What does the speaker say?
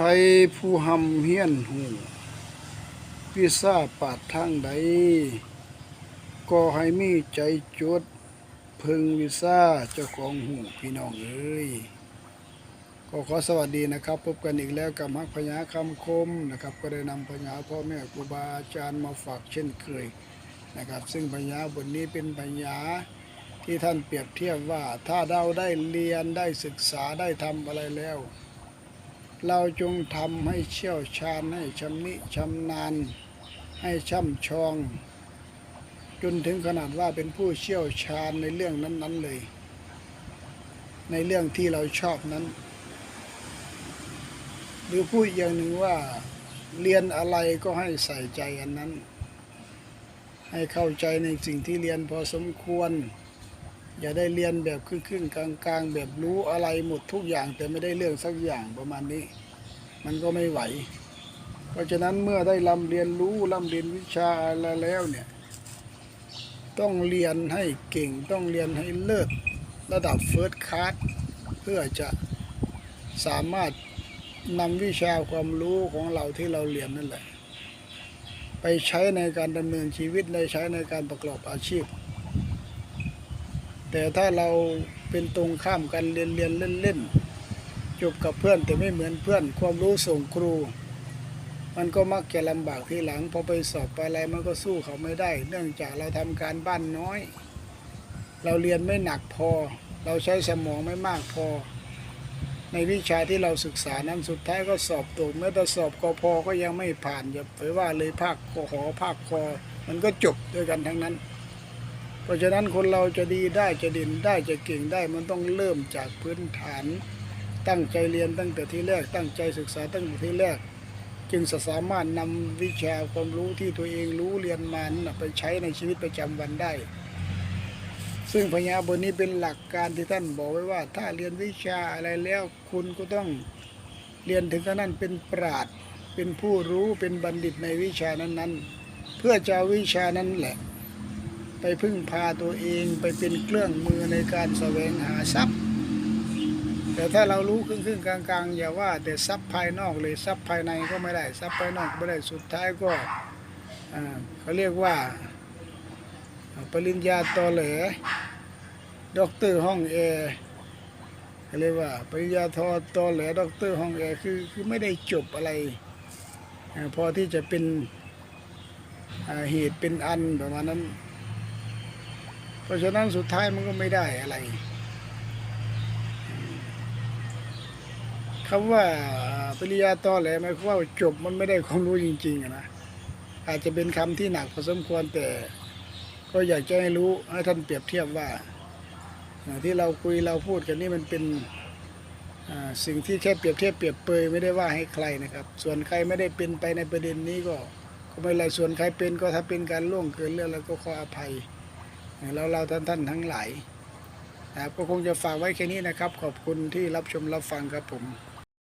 ภัยผู้หำเฮียนหูวิซาปาดทางใด ก็ให้มีใจจด พึงวิซาเจ้าของหูพี่น้องเอ้ยก็ขอสวัสดีนะครับ พบกันอีกแล้วกับมักพญาคำคมนะครับ ก็ได้นำพญาพ่อแม่ครูบาอาจารย์มาฝากเช่นเคยนะครับ ซึ่งพญาบทนี้เป็นพญาที่ท่านเปรียบเทียบว่าถ้าเราได้เรียนได้ศึกษาได้ทำอะไรแล้ว เราจงทำให้เชี่ยวชาญให้ชำนิชำนาญ ให้ช่ำชอง จนถึงขนาดว่าเป็นผู้เชี่ยวชาญในเรื่องนั้น ๆเลย ในเรื่องที่เราชอบนั้น หรือพูดอย่างหนึ่งว่าเรียนอะไรก็ให้ใส่ใจอันนั้น ให้เข้าใจในสิ่งที่เรียนพอสมควร อย่าได้เรียนแบบครึ่งๆกลางๆ แบบรู้อะไรหมดทุกอย่างแต่ไม่ได้เรื่องสักอย่างประมาณนี้ มันก็ไม่ไหว เพราะฉะนั้นเมื่อได้ลำเรียนรู้ลำเรียนวิชาอะไรแล้วเนี่ยต้องเรียนให้เก่งต้องเรียนให้เลิศระดับเฟิร์สคลาสเพื่อจะสามารถนำวิชาความรู้ของเราที่เราเรียนนั่นแหละ ไปใช้ในการดำเนินชีวิตในใช้ในการประกอบอาชีพ แต่ถ้าเราเป็นตรงข้ามกันเรียนเรียนเล่นเล่นจบกับเพื่อนแต่ไม่เหมือนเพื่อนความรู้ส่งครู มันก็มักจะลำบากทีหลังพอไปสอบไปอะไรมันก็สู้เขาไม่ได้ เนื่องจากเราทำการบ้านน้อย เราเรียนไม่หนักพอ เราใช้สมองไม่มากพอ ในวิชาที่เราศึกษานั้นสุดท้ายก็สอบตกเมื่อแต่สอบกพก็ยังไม่ผ่านอย่าไปว่าเลยภาคขอภาคคอมันก็จบด้วยกันทั้งนั้น เพราะฉะนั้นคนเราจะดีได้จะเด่นได้จะเก่งได้มันต้องเริ่มจากพื้นฐาน ตั้งใจเรียนตั้งแต่ที่แรก ตั้งใจศึกษาตั้งแต่ที่แรก จึงจะสามารถนำวิชาความรู้ที่ตัวเองรู้เรียนมานะไปใช้ในชีวิตประจำวันได้ ซึ่งพญาบนนี้เป็นหลักการที่ท่านบอกไว้ว่า ถ้าเรียนวิชาอะไรแล้วคุณก็ต้องเรียนถึงขนาดเป็นปราดเป็นผู้รู้เป็นบัณฑิตในวิชานั้นๆ เพื่อจะวิชานั้นแหละ ไปพึ่งพาตัวเองไปเป็นเครื่องมือในการแสวงหาทรัพย์ แต่ถ้าเรารู้ครึ่งครึ่งๆกลางๆอย่าว่าแต่ทรัพย์ภายนอกเลยทรัพย์ภายในก็ไม่ได้ทรัพย์ภายนอกก็ไม่ได้สุดท้ายก็เขาเรียกว่าปริญญาตอแหลด็อกเตอร์ห้องแอร์เขาเรียกว่าปริญญาโทตอแหลด็อกเตอร์ห้องแอร์คือคือไม่ได้จบอะไร พอที่จะเป็นเหตุเป็นอันประมาณนั้น เพราะฉะนั้นสุดท้ายมันก็ไม่ได้อะไรคำว่าปริญญาตอแหลหมายความว่าจบมันไม่ได้ความรู้จริงๆนะอาจจะเป็นคำที่หนักพอสมควรแต่ก็อยากจะให้รู้ให้ท่านเปรียบเทียบว่า ที่เราคุยเราพูดกันนี่มันเป็นสิ่งที่แค่เปรียบเทียบเปรียบเปยไม่ได้ว่าให้ใครนะครับ ส่วนใครไม่ได้เป็นไปในประเด็นนี้ก็ก็ไม่เป็นไรส่วนใครเป็นก็ถ้าเป็นการล่วงเกินเรื่องแล้วก็ขออภัย แล้วเราท่านท่านทั้งหลายนะครับก็คงจะฝากไว้แค่นี้นะครับ ขอบคุณที่รับชมรับฟังครับผม